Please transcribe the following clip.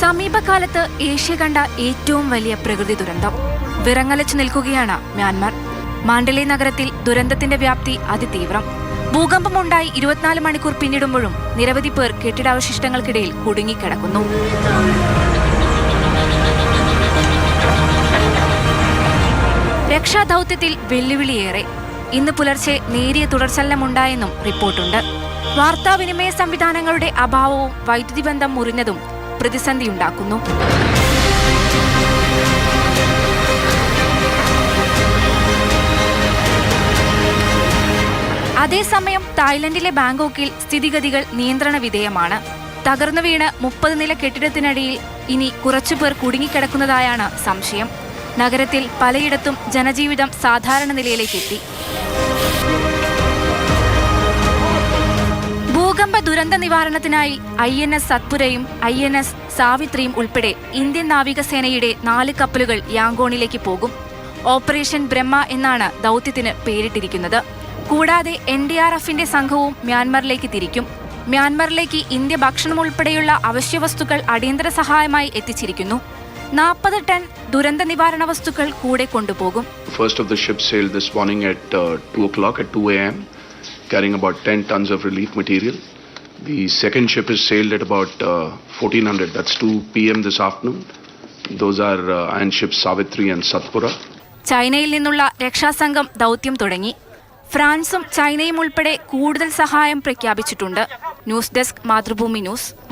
സമീപകാലത്ത് ഏഷ്യ കണ്ട ഏറ്റവും വലിയ പ്രകൃതി ദുരന്തം. വിറങ്ങലച്ചു നിൽക്കുകയാണ് മ്യാൻമാർ. മാണ്ഡലി നഗരത്തിൽ ദുരന്തത്തിന്റെ വ്യാപ്തി അതിതീവ്രം. ഭൂകമ്പമുണ്ടായി ഇരുപത്തിനാല് മണിക്കൂർ പിന്നിടുമ്പോഴും നിരവധി പേർ കെട്ടിടാവശിഷ്ടങ്ങൾക്കിടയിൽ കുടുങ്ങിക്കിടക്കുന്നു. രക്ഷാദൌത്യത്തിൽ വെല്ലുവിളിയേറെ. ഇന്ന് പുലർച്ചെ നേരിയ തുടർച്ചലനമുണ്ടായെന്നും റിപ്പോർട്ടുണ്ട്. വാർത്താവിനിമയ സംവിധാനങ്ങളുടെ അഭാവവും വൈദ്യുതി ബന്ധം മുറിഞ്ഞതും പ്രതിസന്ധിയുണ്ടാക്കുന്നു. അതേസമയം തായ്ലൻഡിലെ ബാങ്കോക്കിൽ സ്ഥിതിഗതികൾ നിയന്ത്രണ വിധേയമാണ്. തകർന്നു വീണ് മുപ്പത് നില കെട്ടിടത്തിനടിയിൽ ഇനി കുറച്ചുപേർ കുടുങ്ങിക്കിടക്കുന്നതായാണ് സംശയം. നഗരത്തിൽ പലയിടത്തും ജനജീവിതം സാധാരണ നിലയിലേക്കെത്തി ഭൂകമ്പ ദുരന്ത നിവാരണത്തിനായി ഐ എൻ എസ് സത്പുരയും ഐ എൻ എസ് സാവിത്രിയും ഉൾപ്പെടെ ഇന്ത്യൻ നാവികസേനയുടെ നാല് കപ്പലുകൾ യാങ്കോണിലേക്ക് പോകും. ഓപ്പറേഷൻ ബ്രഹ്മ എന്നാണ് ദൗത്യത്തിന് പേരിട്ടിരിക്കുന്നത്. കൂടാതെ എൻ ഡി ആർ എഫിന്റെ സംഘവും മ്യാൻമറിലേക്ക് തിരിക്കും. മ്യാൻമറിലേക്ക് ഇന്ത്യ ഭക്ഷണം ഉൾപ്പെടെയുള്ള അവശ്യവസ്തുക്കൾ അടിയന്തര സഹായമായി എത്തിച്ചിരിക്കുന്നു. നാൽപ്പത് ടൺ ദുരന്ത നിവാരണ വസ്തുക്കൾ കൂടെ കൊണ്ടുപോകും First of the ships sailed this morning at uh, 2 o'clock at 2 a.m., carrying about 10 tons of relief material. The second ship is sailed at about uh, 1400, that's 2 p.m. this afternoon. Those are uh, iron ships Savitri and Satpura. ചൈനയിൽ നിന്നുള്ള രക്ഷാസംഘം ദൗത്യം തുടങ്ങി ഫ്രാൻസും ചൈനയും ഉൾപ്പെടെ കൂടുതൽ സഹായം പ്രഖ്യാപിച്ചിട്ടുണ്ട് ന്യൂസ് ഡെസ്ക് മാതൃഭൂമി ന്യൂസ്